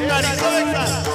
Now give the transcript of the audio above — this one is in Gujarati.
એક તારીખ